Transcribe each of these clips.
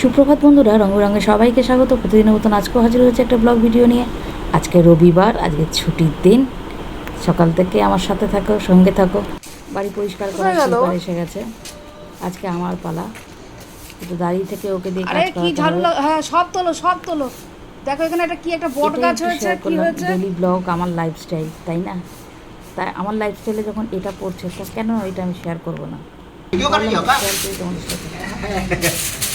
সুপ্রভাত বন্ধুরা রঙে সবাইকে স্বাগত। প্রতিদিনের মতন আজকেও হাজির হয়েছে একটা ব্লগ ভিডিও নিয়ে। আজকে রবিবার আজকে ছুটির দিন। সকাল থেকে আমার সাথে থাকো সঙ্গে থাকো। বাড়ি পরিষ্কার করা এসে গেছে। আজকে আমার পালা। দাঁড়িয়ে থেকে ওকে দিয়ে কি ঝাড়ু হ্যাঁ সব তোলো সব তোলো। দেখো এখানে একটা কি একটা বট গাছ হয়েছে কি হয়েছে? ডেলি ব্লগ আমার লাইফস্টাইল তাই না? তাই আমার লাইফস্টাইলে যখন এটা পড়ছে তো কেন এটা আমি শেয়ার করব না?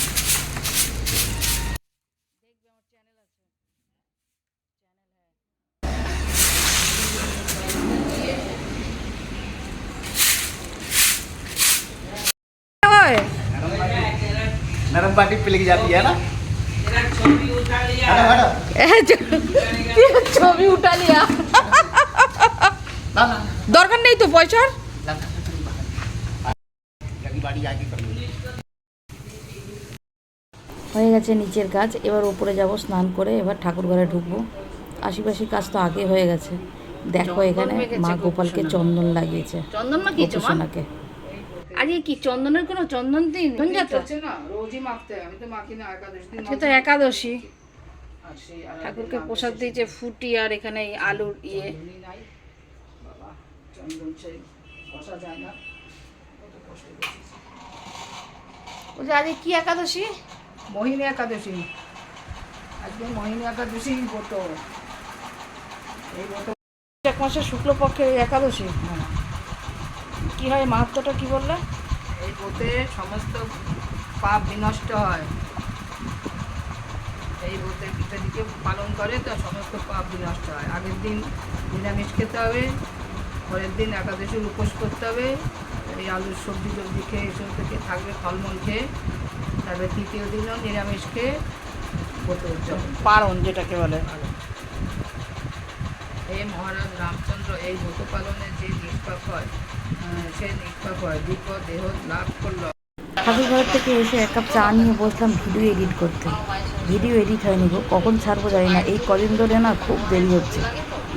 पार्टी पे लेके जाती है ना हटो हटो ছবি উঠা লিয়া ना ना দরকার নেই তো পয়সার लगी बाड़ी आगे कर लो হয়ে গেছে নিচের কাজ এবার উপরে যাব স্নান করে এবার ঠাকুর ঘরে ঢুকবো আশিপাশি কাজ তো আগে হয়ে গেছে দেখো এখানে মা গোপালকে চন্দন লাগিয়েছে চন্দন না কি গোপীসোনাকে আজকে কি চন্দনের কোনো চন্দন দিন? আজকে তো একাদশী আর আর ঠাকুরকে প্রসাদ দিয়েছে ফুটি আর এখানে এই আলুর ইয়ে। বলছে আজকে কি একাদশী? মোহিনী একাদশী। আজকে মোহিনী একাদশী ব্রত এই ব্রত এক মাসের শুক্লপক্ষের একাদশী? হ্যাঁ, কি হয় মাহাত্মটা কি বললে? এই ব্রতে সমস্ত পাপ বিনষ্ট হয়। এই ব্রতে পিতাদিকে পালন করে তো সমস্ত পাপ বিনষ্ট হয়। আগের দিন নিরামিষ খেতে হবে পরের দিন একাদশীর উপোস করতে হবে এই আলুর সবজি টবজি খেয়ে এসব থেকে থাকবে ফলমূল খেয়ে। তারপরে তৃতীয় দিনও নিরামিষ খেয়ে ব্রত উদযাপন পারণ যেটাকে বলে। এই মহারাজ রামচন্দ্র এই ব্রত পালনে যে নিষ্পাপ হয় সে ঠাকুর ঘর থেকে এসে এক কাপ চা নিয়ে বসলাম ভিডিও এডিট করতে। ভিডিও এডিট হয়নি গো, কখন ছাড়বো জানি না। এই কদিন ধরে না খুব দেরি হচ্ছে।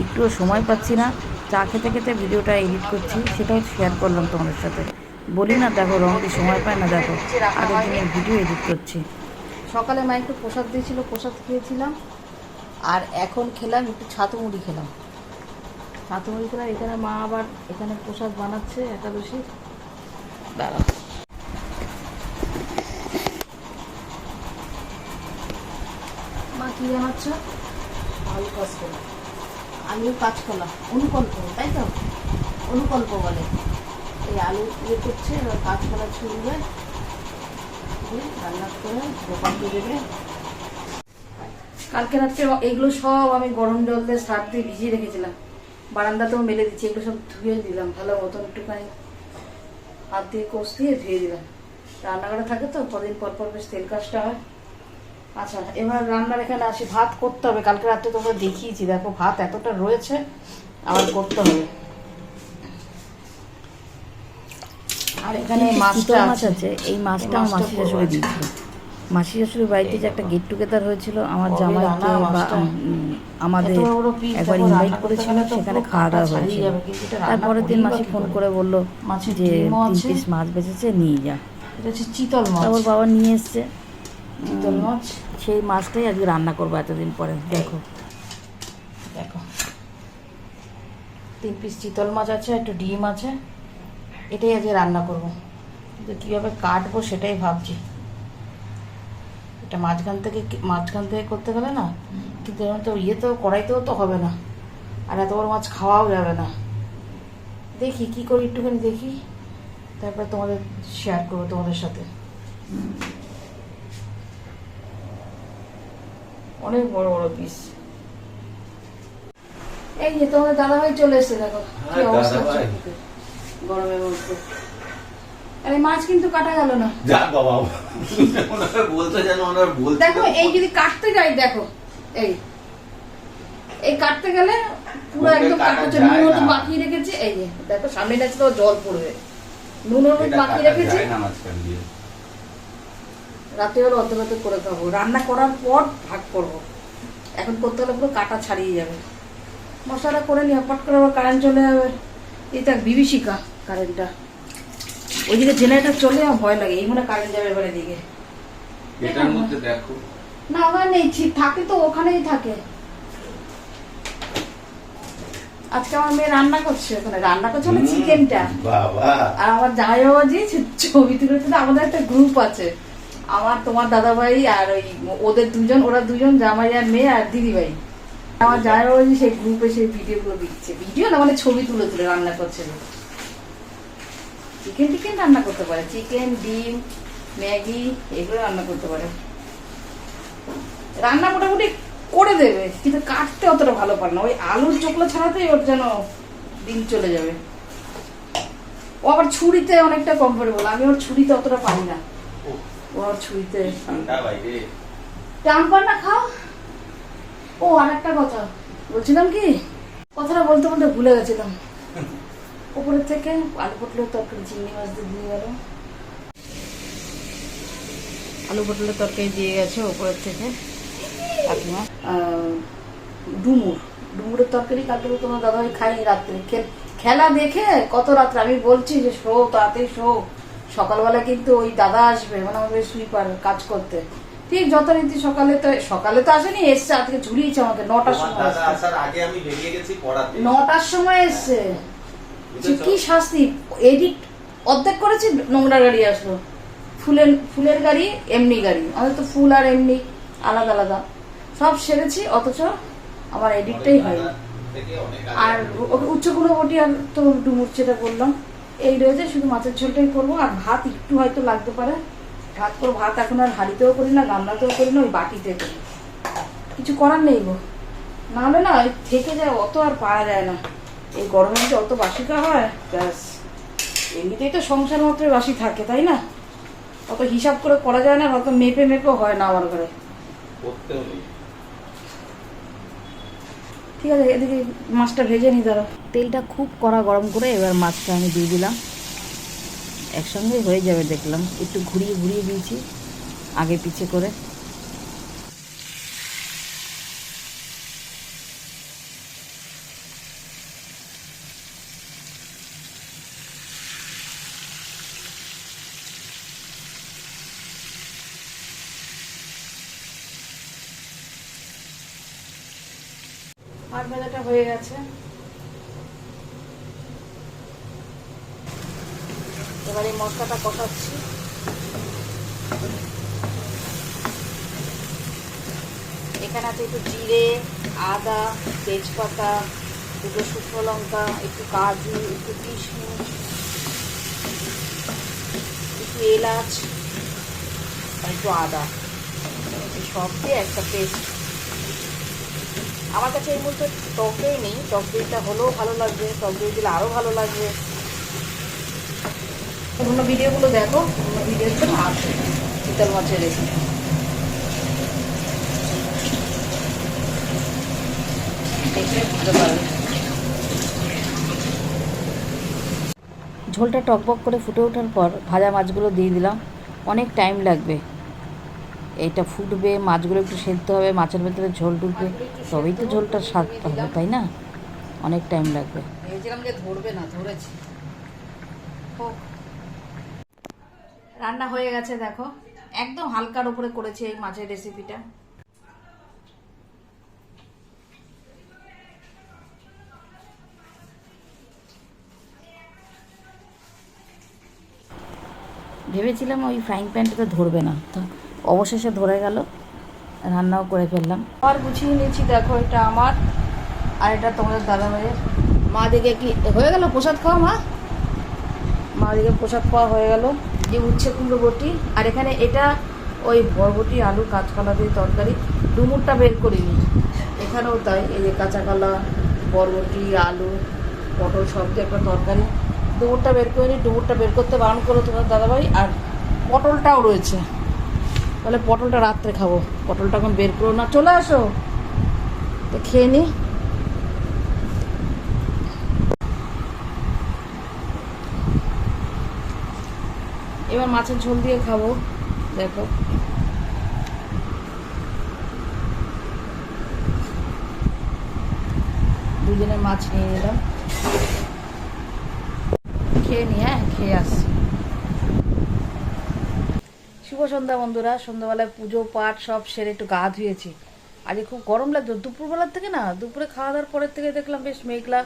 একটুও সময় পাচ্ছি না। চা খেতে খেতে ভিডিওটা এডিট করছি, সেটাও শেয়ার করলাম তোমাদের সাথে। বলি না, দেখো রঙটি সময় পায় না, দেখো। আগের দিনের ভিডিও এডিট করছি। সকালে মা একটু প্রসাদ দিয়েছিল, প্রসাদ খেয়েছিলাম। আর এখন খেলাম, একটু ছাতু মুড়ি খেলাম। ছাতু মুড়ি এখানে মা আবার এখানে প্রসাদ বানাচ্ছে একাদশী দাঁড়া মা কি বানাচ্ছ? আলু কাজ করে আলু কাঁচকলা অনুকল্প তাই তো? অনুকল্প বলে। এই আলু ইয়ে করছে এবার কাঁচকলা ছুলবে রান্না করে গোপালকে দেবে। কালকে রাত্রে এগুলো সব আমি গরম জল দিয়ে সার দিয়ে ভিজিয়ে রেখেছিলাম। বারান্দাতেও মেলে দিচ্ছি এগুলো সব ধুয়ে দিলাম ভালো মতন একটুখানি হাত দিয়ে কষ দিয়ে ধুয়ে দিলাম। রান্নাঘরে থাকে তো কদিন পর পর বেশ তেল কাজটা হয়। আচ্ছা এবার রান্নার এখানে আসি ভাত করতে হবে কালকে রাত্রে তোমরা দেখিয়েছি দেখো ভাত এতটা রয়েছে আবার করতে হবে। আর এখানে মাছটা মাছ আছে। এই মাছটা এই আমার মাছটা মাসি শাশুড়ির বাড়িতে যে একটা গেট টুগেদার হয়েছিল আমার জামাইকে বা আমাদের একবার ইনভাইট করেছিল সেখানে খাওয়া দাওয়া হয়েছিল। তারপরের দিন মাসি ফোন করে? বলল যে তিন পিস মাছ বেঁচেছে নিয়ে যা। চিতল মাছ। তারপর বাবা নিয়ে এসছে। চিতল মাছ? সেই মাছটাই আজকে রান্না করব এতদিন পরে দেখো। দেখো। তিন পিস চিতল মাছ আছে একটু ডিম আছে। এটাই আজকে রান্না করব। কিন্তু কীভাবে কাটবো সেটাই ভাবছি। এটা মাঝখান থেকে মাঝখান থেকে করতে গেলে না কিন্তু এরকম তো ইয়েতেও কড়াইতেও তো হবে না। আর এত বড় মাছ খাওয়াও যাবে না। দেখি কি করি একটুখানি দেখি তারপর তোমাদের শেয়ার করব তোমাদের সাথে। অনেক বড় বড় পিস এই যে তোমাদের দাদাভাই চলে এসেছে দেখো। কি অবস্থা? চোখে। গরমের মধ্যে আরে মাছ কিন্তু কাটা গেল না। যা বাবা। ওনারা বলতে যেন ওনারা বলতে দেখো এই যদি কাটতে যাই দেখো এই এই কাটতে গেলে পুরো একদম কাটা কাটছে যায় নুন হলুদ না। রেখেছে এই যে দেখো সামনে আছে তো জল পড়বে। নুন হলুদ মাখিয়ে রেখেছে। রাতে হলে অত রাতে করে খাব। রান্না করার পর ভাগ করব। এখন করতে হলে পুরো কাটা ছাড়িয়ে যাবে। মশলাটা করে নিয়ে পট করে আবার কারেন্ট চলে যাবে। এটা বিভীষিকা কারেন্টটা ওইদিকে জেনারেটার চলে আমার ভয় লাগে এই মনে কারেন্ট যাবে এবার এদিকে। এটার মধ্যে দেখো। না ওখানে নেই ঠিক থাকে তো ওখানেই থাকে। আজকে আমার মেয়ে রান্না করছে ওখানে রান্না করছে মানে চিকেনটা। আর আমার জামাই বাবাজি ছবি তুলেছে তো আমাদের একটা গ্রুপ আছে। আমার তোমার দাদাভাই আর ওই ওদের দুজন ওরা দুজন জামাই আর মেয়ে আর দিদি ভাই আমার জামাই বাবাজি সেই গ্রুপে সেই ভিডিও গুলো দিচ্ছে। ভিডিও না মানে ছবি তুলে তুলে রান্না করছে। চিকেন টিকেন রান্না করতে পারে। চিকেন ডিম ম্যাগি এগুলো রান্না করতে পারে। রান্না মোটামুটি করে দেবে কিন্তু কাটতে অতটা ভালো পারে না। ওই আলুর চোখলা ছাড়াতেই ওর যেন দিন চলে যাবে। ও আবার ছুরিতে অনেকটা কমফোর্টেবল আমি ওর ছুরিতে অতটা পারি না। ও। আর ছুরিতে টান পার না খাও। ও আর একটা কথা। বলছিলাম কি? কথাটা বলতে বলতে ভুলে গেছিলাম। উপরের থেকে আলু পটলের তরকারি চিংড়ি মাছ দিয়ে দিয়ে গেল। আলু পটলের তরকারি দিয়ে গেছে উপরের থেকে। কাকিমা ডুমুর। ডুমুরের তরকারি কালকে তো তোমার দাদাভাই খাইনি রাত্রে। খে- খেলা দেখে কত রাত্রে? আমি বলছি যে শো তাড়াতাড়ি শো। সকালবেলা কিন্তু ওই দাদা আসবে মানে আমাদের সুইপার কাজ করতে। ঠিক যথারীতি সকালে তো সকালে তো আসেনি এসছে আজকে ঝুলিয়েছে আমাকে নটার সময় দাদা এসছে। আসার আগে আমি বেরিয়ে গেছি পড়াতে। নটার সময় এসছে? কি শাস্তি এডিট অর্ধেক করেছি নোংরা গাড়ি আসলো। ফুলের ফুলের গাড়ি এমনি গাড়ি। আমাদের তো ফুল আর এমনি আলাদা আলাদা। সব সেরেছি অথচ আমার এডিটটাই আগে আর উচ্চ গুণবটি আর তো ডুমুর যেটা বললাম এই রয়েছে শুধু মাছের ঝোলটাই করব আর ভাত একটু হয়তো লাগতে পারে। ভাত করে ভাত এখন আর হাঁড়িতেও করি না গামলাতেও করি না ওই বাটিতে করি। কিছু করার নেই গো। নাহলে না ওই থেকে যায় অত আর পাওয়া যায় না। এই গরমে যদি অত বাসি খাওয়া হয় ব্যাস। এমনিতেই তো সংসার মাত্রই বাসি থাকে তাই না? অত হিসাব করে করা যায় না অত মেপে মেপেও হয় না আমার ঘরে। ঠিক আছে এদিকে মাছটা ভেজে নি ধরো তেলটা খুব কড়া গরম করে এবার মাছটা আমি দিয়ে দিলাম। একসঙ্গেই হয়ে যাবে দেখলাম। একটু ঘুরিয়ে ঘুরিয়ে দিয়েছি আগে পিছে করে মাছ ভাজাটা হয়ে গেছে এবার মশলাটা কষাচ্ছি। এখানে আছে একটু জিরে, আদা, তেজপাতা, দুটো শুকনো লঙ্কা, একটু কাজু, একটু কিশমিশ, একটু এলাচ একটু আদা। সব দিয়ে একটা পেস্ট আমার কাছে এই মুহূর্তে টক দই নেই। টক দইটা হলেও ভালো লাগবে, টক দই দিলে আরও ভালো লাগবে। অন্য ভিডিওগুলো দেখো অন্য ভিডিওতে আছে শীতল মাছের রেসিপি বুঝতে পারবে ঝোলটা টকবক করে ফুটে ওঠার পর ভাজা মাছগুলো দিয়ে দিলাম। অনেক টাইম লাগবে। এটা ফুটবে মাছগুলো একটু সেদ্ধ হবে মাছের ভেতরে ঝোল ঢুকবে তবেই তো ঝোলটা স্বাদ হবে তাই না? অনেক টাইম লাগবে। ভেবেছিলাম যে ধরবে না ধরেছি। হোক। রান্না হয়ে গেছে দেখো। একদম হালকার উপরে করেছি এই মাছের রেসিপিটা ভেবেছিলাম ওই ফ্রাইং প্যানটাতে ধরবে না তো অবশেষে ধরে গেল রান্নাও করে ফেললাম। আর গুছিয়ে নিয়েছি দেখো এটা আমার আর এটা তোমাদের দাদা ভাইয়ের মা দিকে কি হয়ে গেল প্রসাদ খাওয়া মা? মা দিকে প্রসাদ খাওয়া হয়ে গেল। যে উচ্ছে কুমড়ো বটি, আর এখানে এটা ওই বরবটি, আলু, কাঁচকলা দিয়ে তরকারি, ডুমুরটা বের করিনি এখানেও তাই, এই যে কাঁচাকলা বরবটি, আলু, পটল, সব দিয়ে একটা তরকারি, ডুমুরটা বের করিনি ডুমুরটা বের করতে বারণ করো তোমার দাদাভাই। আর পটলটাও রয়েছে। তাহলে পটলটা রাত্রে খাব। পটলটা এখন বের করো না। চলে আসো। তো খেয়ে নি এবার মাছের ঝোল দিয়ে খাব, দেখো। দুজনে মাছ নিয়ে নিলাম। খেয়ে নি হ্যাঁ খেয়ে আসছি। শুভ সন্ধ্যা বন্ধুরা, সন্ধ্যাবেলায় পুজো, পাঠ সব সেরে একটু গা ধুয়েছি। আজকে খুব গরম লাগতো দুপুরবেলার থেকে না, দুপুরে খাওয়া দাওয়ার পরের থেকে দেখলাম বেশ মেঘলা।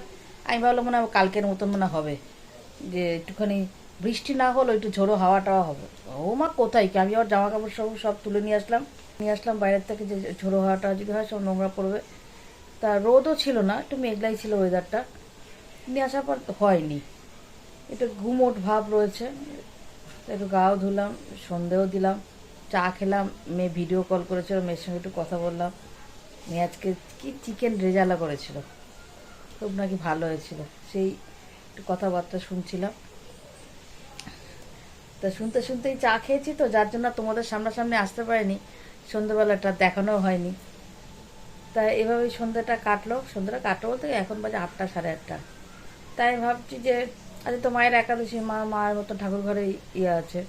আমি ভাবলাম মনে হয় কালকের মতন মনে হবে, যে একটুখানি বৃষ্টি না হলো একটু ঝোড়ো হাওয়া টাওয়া হবে। ও মা, কোথায় কি? আমি আবার জামা কাপড় সব সব তুলে নিয়ে আসলাম। নিয়ে আসলাম, বাইরের থেকে যে ঝোড়ো হাওয়াটা যদি হয় সব নোংরা পড়বে। তা রোদও ছিল না, একটু মেঘলাই ছিল ওয়েদারটা নিয়ে আসার পর হয়নি। একটু ঘুমোট ভাব রয়েছে। একটু গাও ধুলাম, সন্ধেও দিলাম, চা খেলাম, মেয়ে ভিডিও কল করেছিল, মেয়ের সঙ্গে একটু কথা বললাম। মেয়ে আজকে কি চিকেন রেজালা করেছিল? খুব নাকি ভালো হয়েছিল। সেই একটু কথাবার্তা শুনছিলাম। তা শুনতে শুনতেই চা খেয়েছি তো যার জন্য তোমাদের সামনাসামনি আসতে পারিনি। সন্ধ্যেবেলাটা দেখানো হয়নি। তা এভাবেই সন্ধ্যাটা কাটলো। সন্ধ্যাটা কাটলো বলতে এখন বাজে আটটা সাড়ে আটটা। তাই ভাবছি যে আজ তো মায়ের একাদশী মা মায়ের মতো ঠাকুর ঘরে ইয়ে আছে।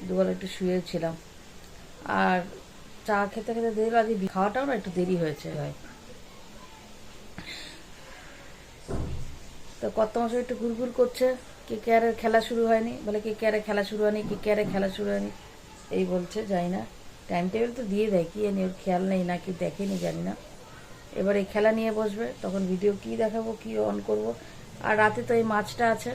দুবেলা একটু শুয়েছিলাম। আর চা খেতে খেতে দেরি বি- খাওয়াটাও না একটু দেরি হয়েছে। ভাই তো কত মাসে একটু ঘুরঘুর করছে। কে কেয়ারের খেলা শুরু হয়নি। বলে কে কেয়ারে খেলা শুরু হয়নি কে কেয়ারে খেলা শুরু হয়নি। এই বলছে যাই না। টাইম টেবিল তো দিয়ে দেয়, কি জানি ওর খেয়াল নেই না কি দেখেনি, জানি না। এবার এই খেলা নিয়ে বসবে, তখন ভিডিও কি দেখাবো, কি অন করব। আর রাতে তো এই মাছটা আছে।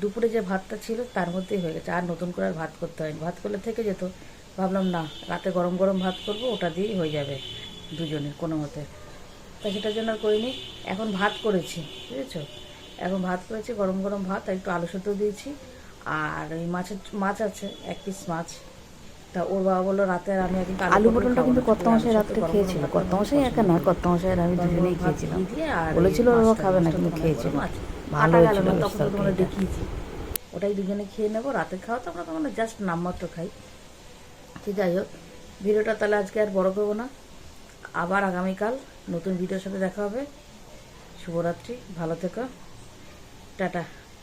দুপুরে যে ভাতটা ছিল, তার মধ্যেই হয়ে গেছে। আর নতুন করে আর ভাত করতে হয়নি। ভাত করলে থেকে যেত। ভাবলাম, না, রাতে গরম গরম ভাত করব, ওটা দিয়েই হয়ে যাবে দুজনের কোনো মতে। তা সেটার জন্য আর করিনি। এখন ভাত করেছি, বুঝেছ? এখন ভাত করেছি গরম গরম ভাত আর একটু আলু সেদ্ধ দিয়েছি। আর ওই মাছের মাছ আছে এক পিস মাছ। তা ওর বাবা বলল রাতে আর আমি একদিন আলু পটলটা কিন্তু কত কর্তামশাই রাত্রে খেয়েছিল কর্তামশাই একা না কর্তামশাই আর আমি দুজনেই খেয়েছিলাম। বলেছিল ওরা খাবে না কিন্তু খেয়েছিল। ভালো হয়েছিল তখন তোমরা দেখিয়েছি। ওটাই দুজনে খেয়ে নেব রাতে খাওয়া তো আমরা তখন জাস্ট নামমাত্র খাই। ঠিক যাই হোক ভিডিওটা তাহলে আজকে আর বড় করব না। আবার আগামীকাল নতুন ভিডিওর সাথে দেখা হবে। শুভরাত্রি ভালো থেকো। টাটা।